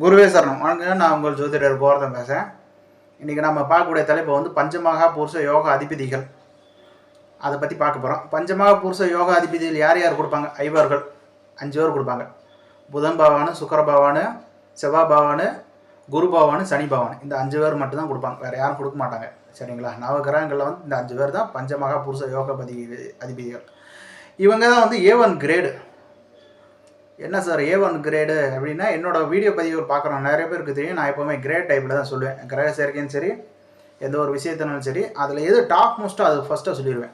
குருவே சரணம். வணக்கம் நான் உங்கள் ஜோதிடர் கோவர்தன் பேசுகிறேன் இன்றைக்கி நம்ம பார்க்கக்கூடிய தலைப்பு வந்து பஞ்சமகா புருஷ யோக அதிபதிகள். அதை பற்றி பார்க்க போகிறோம் பஞ்சமகா புருஷ யோக அதிபதிகள் யார் யார் கொடுப்பாங்க? ஐவர்கள். அஞ்சு பேர் கொடுப்பாங்க. புதன் பவானு சுக்கர பவானு செவ்வாய் பவானு குரு பவானு சனி பவானு இந்த அஞ்சு பேர் மட்டும்தான் கொடுப்பாங்க. வேறு யாரும் கொடுக்க மாட்டாங்க. சரிங்களா? நவகிரகங்களில் வந்து இந்த அஞ்சு பேர் தான் பஞ்சமகா புருஷ யோகபதி அதிபதிகள். இவங்க தான் வந்து ஏ ஒன் கிரேடு என்ன சார் ஏ ஒன் கிரேடு அப்படின்னா என்னோடய வீடியோ பதிவு பார்க்குறோம் நிறைய பேருக்கு தெரியும். நான் எப்போவுமே கிரேட் டைப்பில் தான் சொல்லுவேன். கிரக சேர்க்கையும் சரி எந்த ஒரு விஷயத்தினாலும் சரி அதில் எது டாப் மோஸ்ட்டோ அது ஃபஸ்ட்டாக சொல்லிடுவேன்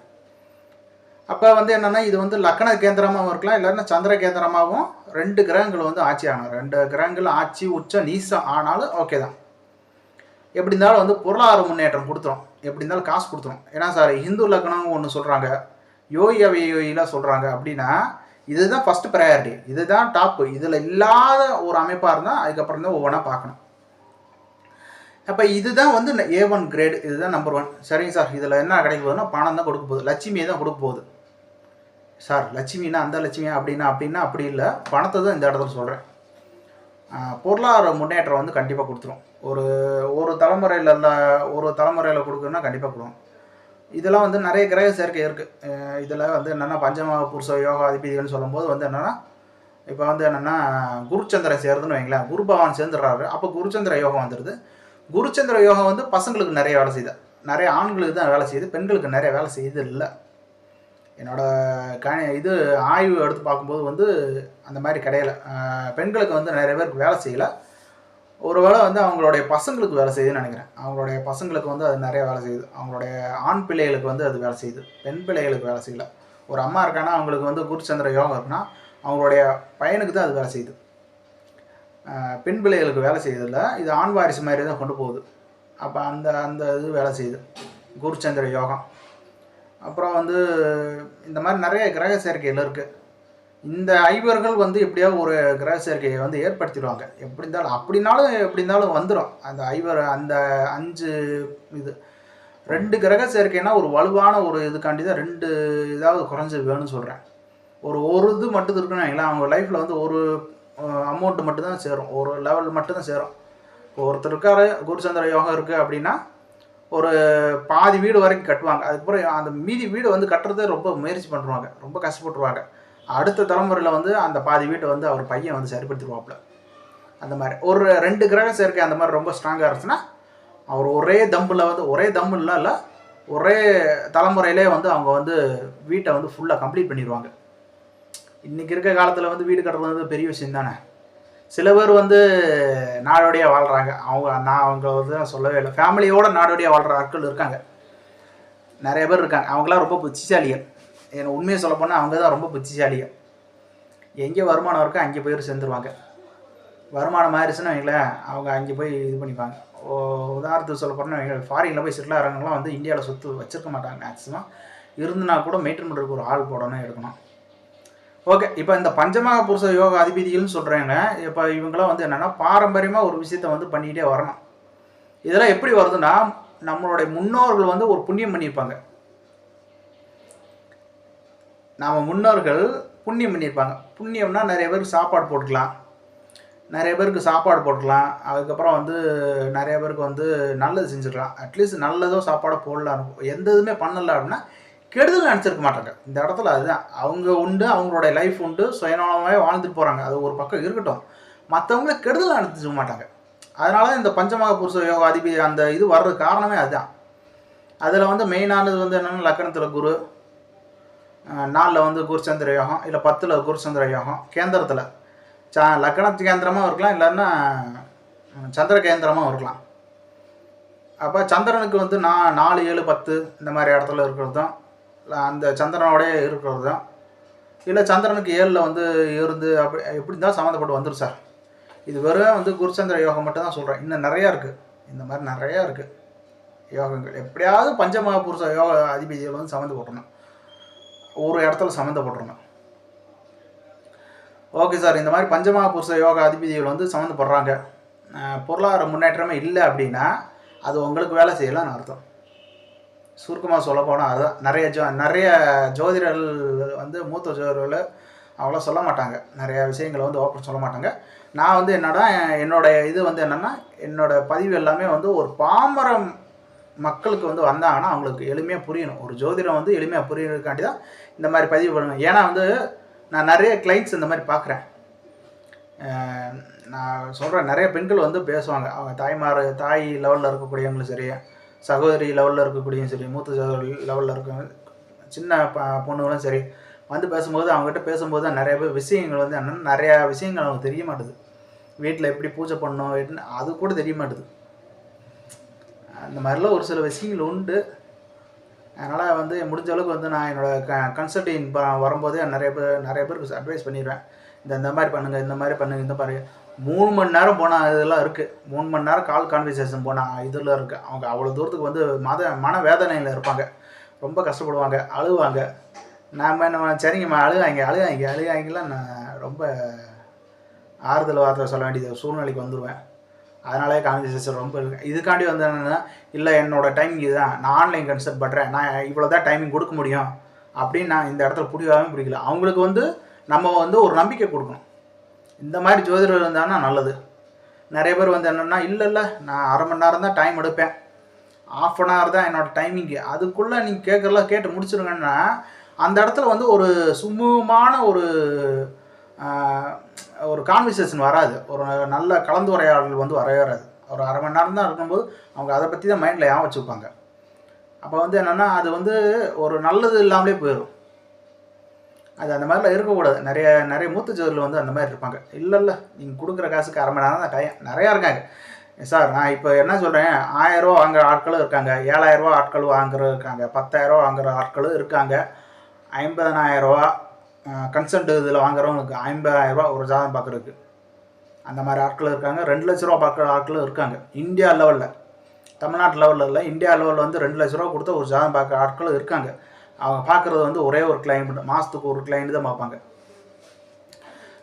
அப்போ வந்து என்னென்னா இது வந்து லக்கண கேந்திரமாகவும் இருக்கலாம் இல்லைன்னா சந்திர கேந்திரமாகவும் ரெண்டு கிரகங்கள் வந்து ஆட்சி ஆகணும். ரெண்டு கிரகங்கள் ஆட்சி உச்ச நீசம் ஆனாலும் ஓகே தான். எப்படி இருந்தாலும் வந்து பொருளாதார முன்னேற்றம் கொடுத்துரும். எப்படி இருந்தாலும் காசு கொடுத்துரும். ஏன்னா சார் ஹிந்து லக்னம் ஒன்று சொல்கிறாங்க யோகி அவையிலாம் சொல்கிறாங்க அப்படின்னா இதுதான் ஃபஸ்ட்டு ப்ரையாரிட்டி இதுதான் டாப்பு இதில் இல்லாத ஒரு அமைப்பாக இருந்தால் அதுக்கப்புறம் தான் ஒவ்வொன்றா பார்க்கணும். அப்போ இதுதான் வந்து ஏ ஒன் கிரேடு இதுதான் நம்பர் ஒன் சரிங்க சார் இதில் என்ன கிடைக்க போகுதுன்னா பணம் தான் கொடுக்க போகுது. லட்சுமியை தான் கொடுக்க போகுது. சார் லட்சுமினா அந்த லட்சுமியா அப்படின்னா அப்படின்னா அப்படி இல்லை. பணத்தை தான் இந்த இடத்துல சொல்கிறேன் பொருளாதார முன்னேற்றம் வந்து கண்டிப்பாக கொடுத்துரும். ஒரு ஒரு தலைமுறையில் இல்லை ஒரு தலைமுறையில் கொடுக்குன்னா கண்டிப்பாக கொடுக்கும் இதெல்லாம் வந்து நிறைய கிரக சேர்க்கை இருக்குது இதில் வந்து என்னென்னா பஞ்சம புருஷ யோகா அதிபதிகள்னு சொல்லும்போது வந்து என்னென்னா இப்போ வந்து என்னென்னா குருச்சந்திரன் சேருதுன்னு வைங்களேன். குரு பகவான் சேர்ந்துடுறாரு. அப்போ குருச்சந்திர யோகம் வந்துடுது. குருச்சந்திர யோகம் வந்து பசங்களுக்கு நிறைய வேலை செய்யுது. நிறைய ஆண்களுக்கு தான் வேலை செய்யுது. பெண்களுக்கு நிறைய வேலை செய்யுது இல்லை. என்னோட க இது ஆய்வு எடுத்து பார்க்கும்போது வந்து அந்த மாதிரி கிடையல. பெண்களுக்கு வந்து நிறைய பேருக்கு வேலை செய்யலை. ஒருவேளை வந்து அவங்களுடைய பசங்களுக்கு வேலை செய்யுதுன்னு நினைக்கிறேன். அவங்களுடைய பசங்களுக்கு வந்து அது நிறைய வேலை செய்யுது. அவங்களுடைய ஆண் பிள்ளைகளுக்கு வந்து அது வேலை செய்யுது. பெண் பிள்ளைகளுக்கு வேலை செய்யல. ஒரு அம்மா இருக்கான்னா அவங்களுக்கு வந்து குருச்சந்திர யோகம் இருக்குன்னா அவங்களுடைய பையனுக்கு தான் அது வேலை செய்யுது. பெண் பிள்ளைகளுக்கு வேலை செய்யறதில்ல இது ஆண் வாரிசு மாதிரி தான் கொண்டு போகுது. அப்போ அந்த அந்த இது வேலை செய்யுது. குருச்சந்திர யோகம். அப்புறம் வந்து இந்த மாதிரி நிறைய கிரக சேர்க்கைகள் இருக்குது இந்த ஐவர்கள் வந்து எப்படியாவது ஒரு கிரக சேர்க்கையை வந்து ஏற்படுத்திடுவாங்க. எப்படி இருந்தாலும் அப்படினாலும் எப்படி இருந்தாலும் வந்துடும் அந்த ஐவர் அந்த அஞ்சு இது ரெண்டு கிரக சேர்க்கைனா ஒரு வலுவான ஒரு இதுக்காண்டி தான் ரெண்டு இதாவது குறைஞ்சி வேணும்னு சொல்கிறேன் ஒரு ஒரு இது மட்டும் இருக்குன்னு வைங்களேன் அவங்க லைஃப்பில் வந்து ஒரு அமௌண்ட் மட்டும்தான் சேரும். ஒரு லெவல் மட்டும்தான் சேரும். இப்போ ஒருத்தர் இருக்காரு குருச்சந்திர யோகம் இருக்குது அப்படின்னா ஒரு பாதி வீடு வரைக்கும் கட்டுவாங்க. அதுக்கப்புறம் அந்த மீதி வீடு வந்து கட்டுறதே ரொம்ப முயற்சி பண்ணுவாங்க ரொம்ப கஷ்டப்பட்டுருவாங்க. அடுத்த தலைமுறையில் வந்து அந்த பாதி வீட்டை வந்து அவர் பையன் வந்து சரிப்படுத்திடுவாப்புல. அந்த மாதிரி. ஒரு ரெண்டு கிரக சேர்க்கை அந்த மாதிரி ரொம்ப ஸ்ட்ராங்காக இருந்துச்சுன்னா அவர் ஒரே தம்பில் வந்து ஒரே தம்பு இல்லை இல்லை ஒரே தலைமுறையிலே வந்து அவங்க வந்து வீட்டை வந்து ஃபுல்லாக கம்ப்ளீட் பண்ணிடுவாங்க. இன்றைக்கி இருக்க காலத்தில் வந்து வீடு கட்டுறது வந்து பெரிய விஷயம் தானே. சில பேர் வந்து நாடோடியாக வாழ்கிறாங்க அவங்க நான் அவங்க வந்து சொல்லவே இல்லை. ஃபேமிலியோட நாடோடியாக வாழ்கிற ஆட்கள் இருக்காங்க. நிறைய பேர் இருக்காங்க. அவங்களாம் ரொம்ப புத்திசாலிகள். எனக்கு உண்மையை சொல்ல போனால் அவங்க தான் ரொம்ப புத்திசாலிகள். எங்கே வருமானம் இருக்கோ அங்கே போய் சேர்ந்துருவாங்க. வருமானம் மாறிச்சுன்னா வைங்களேன் அவங்க அங்கே போய் இது பண்ணிப்பாங்க. ஓ உதாரணத்துக்கு சொல்ல போனால் ஃபாரினில் போய் செட்டில் ஆகிறவங்களாம் வந்து இந்தியாவில் சொத்து வச்சிருக்க மாட்டாங்க மேக்ஸிமம் இருந்துனா கூட மெயின்டைன் பண்ணுறதுக்கு ஒரு ஆள் போடணும் எடுக்கணும். ஓகே இப்போ இந்த பஞ்சமாக புருஷ யோக அதிபதிகள்னு சொல்கிறாங்க இப்போ இவங்களாம் வந்து என்னென்னா பாரம்பரியமாக ஒரு விஷயத்தை வந்து பண்ணிக்கிட்டே வரணும். இதெல்லாம் எப்படி வருதுன்னா நம்மளுடைய முன்னோர்கள் வந்து ஒரு புண்ணியம் பண்ணியிருப்பாங்க. நம்ம முன்னோர்கள் புண்ணியம் பண்ணியிருப்பாங்க. புண்ணியம்னா நிறைய பேருக்கு சாப்பாடு போட்டுக்கலாம். நிறைய பேருக்கு சாப்பாடு போட்டுக்கலாம். அதுக்கப்புறம் வந்து நிறைய பேருக்கு வந்து நல்லது செஞ்சுக்கலாம் அட்லீஸ்ட் நல்லதோ சாப்பாடோ போடலாம் எந்த இதுவுமே பண்ணல அப்படின்னா கெடுதல் நினச்சிருக்க மாட்டாங்க. இந்த இடத்துல அதுதான். அவங்க உண்டு அவங்களுடைய லைஃப் உண்டு. சுயநலமாகவே வாழ்ந்துட்டு போகிறாங்க அது ஒரு பக்கம் இருக்கட்டும். மற்றவங்கள கெடுதல் நினச்சிக்க மாட்டாங்க. அதனால தான் இந்த பஞ்சமாக புருஷ யோகா அதிபதி அந்த இது வர்றது காரணமே அதுதான். அதில் வந்து மெயினானது வந்து என்னென்னா லக்கணத்தில் குரு. நாலில் வந்து குருச்சந்திர யோகம் இல்லை பத்தில் குருச்சந்திர யோகம். கேந்திரத்தில். ச லக்கண கேந்திரமாக இருக்கலாம் இல்லைன்னா சந்திர கேந்திரமாக இருக்கலாம். அப்போ சந்திரனுக்கு வந்து நான் நாலு ஏழு பத்து இந்த மாதிரி இடத்துல இருக்கிறதும் அந்த சந்திரனோடய இருக்கிறதும் இல்லை சந்திரனுக்கு ஏழில் வந்து இருந்து அப்படி எப்படி தான் சம்மந்தப்பட்டு வந்துடும் சார். இது வெறும் வந்து குருச்சந்திர யோகம் மட்டும் தான் சொல்கிறேன் இன்னும் நிறையா இருக்குது இந்த மாதிரி நிறையா இருக்குது யோகங்கள். எப்படியாவது பஞ்சமகாபுருஷ யோக அதிபதிகள் வந்து சம்மந்தப்பட்டுருணும் ஒரு இடத்துல சம்மந்தப்பட்டுருணும் ஓகே சார் இந்த மாதிரி பஞ்சமகா புருஷ அதிபதிகள் வந்து சம்மந்தப்படுறாங்க. பொருளாதார முன்னேற்றமே இல்லை அப்படின்னா அது உங்களுக்கு வேலை செய்யலாம்னு அர்த்தம். சுருக்கமாக சொல்ல போனால் அதுதான். நிறைய ஜோ நிறைய ஜோதிடர்கள் வந்து மூத்த ஜோதிடர்கள் அவ்வளோ சொல்ல மாட்டாங்க. நிறைய விஷயங்களை வந்து ஓப்பன் சொல்ல மாட்டாங்க. நான் வந்து என்னடா என்னோடய இது வந்து என்னென்னா என்னோடய பதிவு எல்லாமே வந்து ஒரு பாமரம் மக்களுக்கு வந்து வந்தாங்கன்னா அவங்களுக்கு எளிமையாக புரியணும். ஒரு ஜோதிடம் வந்து எளிமையாக புரியறதுக்காண்டி தான் இந்த மாதிரி பதிவு பண்ணுவேன் ஏன்னா வந்து நான் நிறைய கிளைண்ட்ஸ் இந்த மாதிரி பார்க்குறேன். நான் சொல்கிறேன் நிறைய பெண்கள் வந்து பேசுவாங்க. அவங்க தாய்மார் தாய் லெவலில் இருக்கக்கூடியவங்களும் சரி சகோதரி லெவலில் இருக்கக்கூடியவும் சரி மூத்த சகோதரி லெவலில் இருக்க சின்ன ப பொண்ணுங்களும் சரி வந்து பேசும்போது அவங்ககிட்ட பேசும்போது தான் நிறைய பேர் விஷயங்கள் வந்து என்னென்னா நிறையா விஷயங்கள் அவங்களுக்கு தெரிய மாட்டுது. வீட்டில் எப்படி பூஜை பண்ணணும் அது கூட தெரிய மாட்டுது. அந்த மாதிரிலாம் ஒரு சில விஷயங்கள் உண்டு. அதனால் வந்து முடிஞ்ச அளவுக்கு வந்து நான் என்னோடய க கன்சல்டிங் ப வரும்போது நிறைய பேர் நிறைய பேருக்கு அட்வைஸ் பண்ணிடுவேன் இந்த இந்த மாதிரி பண்ணுங்கள் இந்த மாதிரி பண்ணுங்கள் இந்த மாதிரி. மூணு மணி நேரம் போனால் இதெல்லாம் இருக்குது மூணு மணி நேரம் கால் கான்வர்சேஷன் போனால் இதில் இருக்குது அவங்க அவ்வளோ தூரத்துக்கு வந்து மத மன வேதனையில் இருப்பாங்க. ரொம்ப கஷ்டப்படுவாங்க அழுவாங்க. நாம் என்ன சரிங்கம்மா அழுகாங்க அழுகாங்க அழுகாங்கலாம் நான் ரொம்ப ஆறுதல் வார்த்தை சொல்ல வேண்டிய சூழ்நிலைக்கு வந்துடுவேன் அதனாலே கான்வர்சேஷன் ரொம்ப இதுக்காண்டி வந்து என்னென்னா இல்லை என்னோடய டைமிங் இதுதான். நான் ஆன்லைன் கன்சல்ட் பண்ணுறேன் நான் இவ்வளோ தான் டைமிங் கொடுக்க முடியும். அப்படின்னு நான் இந்த இடத்துல பிடிக்காம பிடிக்கல. அவங்களுக்கு வந்து நம்ம வந்து ஒரு நம்பிக்கை கொடுக்கணும். இந்த மாதிரி ஜோதிடர் இருந்தாங்கன்னா நல்லது. நிறைய பேர் வந்து என்னென்னா இல்லை இல்லை நான் அரை மணி நேரம் தான் டைம் எடுப்பேன். ஆஃப் அன் ஹவர் தான் என்னோடய டைமிங்கு அதுக்குள்ளே நீங்கள் கேட்குறலாம் கேட்டு முடிச்சிருங்கன்னா அந்த இடத்துல வந்து ஒரு சுமூகமான ஒரு ஒரு கான்வர்சேஷன் வராது. ஒரு நல்ல கலந்துரையாடல் வந்து வரவே வராது ஒரு அரை மணி நேரம் தான் இருக்கும்போது அவங்க அதை பற்றி தான் மைண்டில் ஏன் வச்சுப்பாங்க? அப்போ வந்து என்னென்னா அது வந்து ஒரு நல்லது இல்லாமலே போயிடும் அது அந்த மாதிரிலாம் இருக்கக்கூடாது. நிறைய நிறைய மூத்த ஜோதில் வந்து அந்த மாதிரி இருப்பாங்க. இல்லை இல்லை நீங்கள் கொடுக்குற காசுக்கு அரை மணி நேரம் தான் டைம் நிறையா இருக்காங்க. சார் நான் இப்போ என்ன சொல்கிறேன் ஆயிரரூவா வாங்குற ஆட்களும் இருக்காங்க. ஏழாயிரரூவா ஆட்கள் வாங்குற இருக்காங்க. பத்தாயிரரூவா வாங்குற ஆட்களும் இருக்காங்க. ஐம்பதனாயிரரூவா கன்சல்ட் இதில் வாங்குறவங்களுக்கு ஐம்பதாயிரரூபா ஒரு ஜாதகம் பார்க்குறதுக்கு. அந்த மாதிரி ஆட்கள் இருக்காங்க. ரெண்டு லட்ச ரூபா பார்க்குற ஆட்களும் இருக்காங்க. இந்தியா லெவலில் தமிழ்நாட்டு லெவலில் இல்லை. இந்தியா லெவலில் வந்து ரெண்டு லட்ச ரூபா கொடுத்த ஒரு ஜாதகம் பார்க்குற ஆட்களும் இருக்காங்க. அவங்க பார்க்குறது வந்து ஒரே ஒரு கிளைண்ட் மாதத்துக்கு ஒரு கிளைண்ட் தான் பார்ப்பாங்க.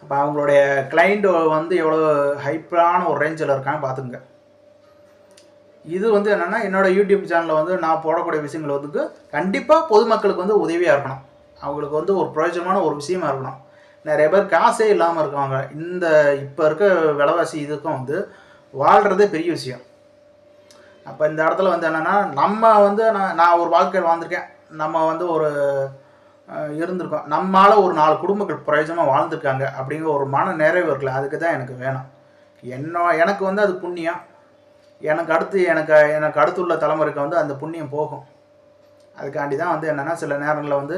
அப்போ அவங்களுடைய கிளைண்ட் வந்து எவ்வளோ ஹைப்பான ஒரு ரேஞ்சில் இருக்காங்க பார்த்துங்க இது வந்து என்னென்னா என்னோடய யூடியூப் சேனலில் வந்து நான் போடக்கூடிய விஷயங்கள் வந்து கண்டிப்பாக பொதுமக்களுக்கு வந்து உதவியாக இருக்கணும். அவங்களுக்கு வந்து ஒரு பிரயோஜனமான ஒரு விஷயமா இருக்கணும். நிறைய பேர் காசே இல்லாமல் இருக்காங்க இந்த இப்போ இருக்க விலைவாசி இதுக்கும் வந்து வாழ்கிறதே பெரிய விஷயம். அப்போ இந்த இடத்துல வந்து என்னென்னா நம்ம வந்து நான் நான் ஒரு வாழ்க்கையில் வாழ்ந்திருக்கேன். நம்ம வந்து ஒரு இருந்திருக்கோம். நம்மளால் ஒரு நாலு குடும்பங்கள் பிரயோஜனமாக வாழ்ந்துருக்காங்க அப்படிங்கிற ஒரு மன நிறைவு இருக்குல்ல அதுக்கு தான் எனக்கு வேணும். என்ன எனக்கு வந்து அது புண்ணியம். எனக்கு அடுத்து எனக்கு எனக்கு அடுத்துள்ள தலைமுறைக்கு வந்து அந்த புண்ணியம் போகும். அதுக்காண்டி தான் வந்து என்னென்னா சில நேரங்களில் வந்து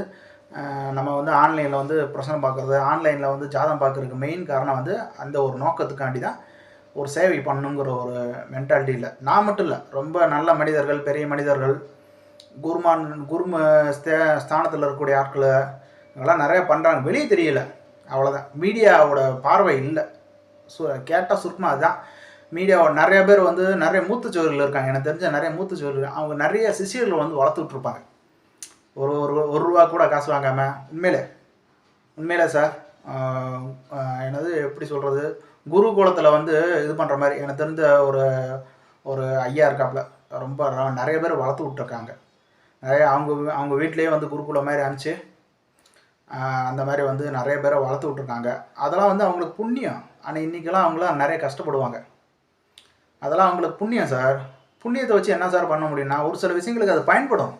நம்ம வந்து ஆன்லைனில் வந்து பிரசனம் பார்க்குறது ஆன்லைனில் வந்து ஜாதகம் பார்க்குறதுக்கு மெயின் காரணம் வந்து அந்த ஒரு நோக்கத்துக்காண்டி தான் ஒரு சேவை பண்ணுங்கிற ஒரு மென்டாலிட்டி இல்லை நான் மட்டும் இல்லை ரொம்ப நல்ல மனிதர்கள் பெரிய மனிதர்கள் குருமான் குரும ஸ்தே ஸ்தானத்தில் இருக்கக்கூடிய ஆட்கள் இதெல்லாம் நிறையா பண்ணுறாங்க வெளியே தெரியல அவ்வளோதான் மீடியாவோட பார்வை இல்லை. சு கேட்டால் சுருக்கமாக அதுதான். மீடியாவோட நிறைய பேர் வந்து நிறைய மூத்த சோழர்கள் இருக்காங்க. எனக்கு தெரிஞ்ச நிறைய மூத்த சோழர்கள் அவங்க நிறைய சிசியர்கள் வந்து வளர்த்துட்ருப்பாங்க ஒரு ஒரு ஒரு ரூபா கூட காசு வாங்காமல் உண்மையிலே உண்மையிலே சார் என்னது எப்படி சொல்கிறது குரு குலத்தில் வந்து இது பண்ணுற மாதிரி எனக்கு தெரிஞ்ச ஒரு ஒரு ஐயா இருக்காப்புல ரொம்ப நிறைய பேர் வளர்த்து விட்ருக்காங்க நிறைய அவங்க அவங்க வீட்லேயே வந்து குருகுலம் மாதிரி அனுப்பிச்சு அந்த மாதிரி வந்து நிறைய பேரை வளர்த்து விட்ருக்காங்க அதெல்லாம் வந்து அவங்களுக்கு புண்ணியம். ஆனால் இன்றைக்கெல்லாம் அவங்களாம் நிறைய கஷ்டப்படுவாங்க. அதெல்லாம் அவங்களுக்கு புண்ணியம் சார் புண்ணியத்தை வச்சு என்ன சார் பண்ண முடியும்னா ஒரு சில விஷயங்களுக்கு அது பயன்படும்.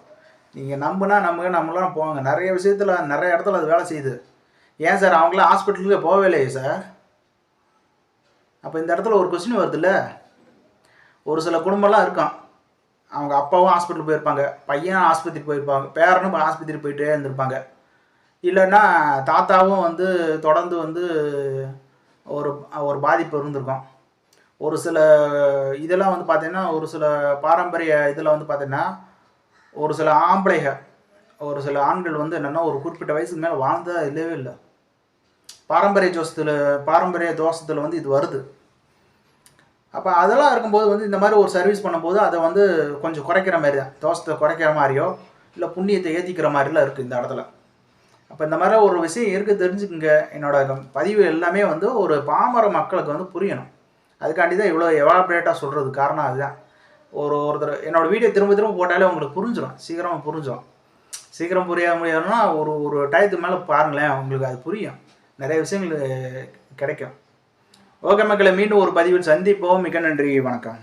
நீங்கள் நம்புனா நம்புங்க நம்மளாம் போவாங்க நிறைய விஷயத்தில் நிறைய இடத்துல அது வேலை செய்யுது. ஏன் சார்? அவங்களாம் ஹாஸ்பிட்டலுக்கு போகவே இல்லையே சார்? அப்போ இந்த இடத்துல ஒரு கொஸ்டின் வருதுல்ல? ஒரு சில குடும்பம்லாம் இருக்கான். அவங்க அப்பாவும் ஹாஸ்பிட்டல் போயிருப்பாங்க. பையன் ஆஸ்பத்திரி போயிருப்பாங்க. பேரனும் ஆஸ்பத்திரி போயிட்டே இருந்திருப்பாங்க. இல்லைன்னா தாத்தாவும் வந்து தொடர்ந்து வந்து ஒரு ஒரு பாதிப்பு இருந்திருக்கும். ஒரு சில இதெல்லாம் வந்து பார்த்திங்கன்னா ஒரு சில பாரம்பரிய இதில் வந்து பார்த்திங்கன்னா ஒரு சில ஆம்பளைகள் ஒரு சில ஆண்கள் வந்து என்னென்னா ஒரு குறிப்பிட்ட வயசுக்கு மேலே வாழ்ந்ததாக இல்லவே இல்லை. பாரம்பரிய ஜோசத்தில் பாரம்பரிய தோஷத்தில் வந்து இது வருது. அப்போ அதெல்லாம் இருக்கும்போது வந்து இந்த மாதிரி ஒரு சர்வீஸ் பண்ணும்போது அதை வந்து கொஞ்சம் குறைக்கிற மாதிரி தான் தோஷத்தை குறைக்கிற மாதிரியோ? இல்லை புண்ணியத்தை ஏற்றிக்கிற மாதிரிலாம் இருக்குது இந்த இடத்துல. அப்போ இந்த மாதிரி ஒரு விஷயம் இருக்குது தெரிஞ்சுக்குங்க. என்னோட பதிவு எல்லாமே வந்து ஒரு பாமர மக்களுக்கு வந்து புரியணும். அதுக்காண்டி தான் இவ்வளோ எவாபரேட்டாக சொல்கிறது காரணம் அதுதான். ஒரு ஒருத்தர் என்னோடய வீடியோ திரும்ப திரும்ப போட்டாலே உங்களுக்கு புரிஞ்சிடும் சீக்கிரமாக புரிஞ்சிடும் சீக்கிரம் புரிய முடியாதுன்னா ஒரு ஒரு டயத்துக்கு மேலே பாருங்களேன் உங்களுக்கு அது புரியும். நிறைய விஷயங்கள் கிடைக்கும். ஓகே மக்களை மீண்டும் ஒரு பதிவில் சந்திப்போம். மிக நன்றி வணக்கம்.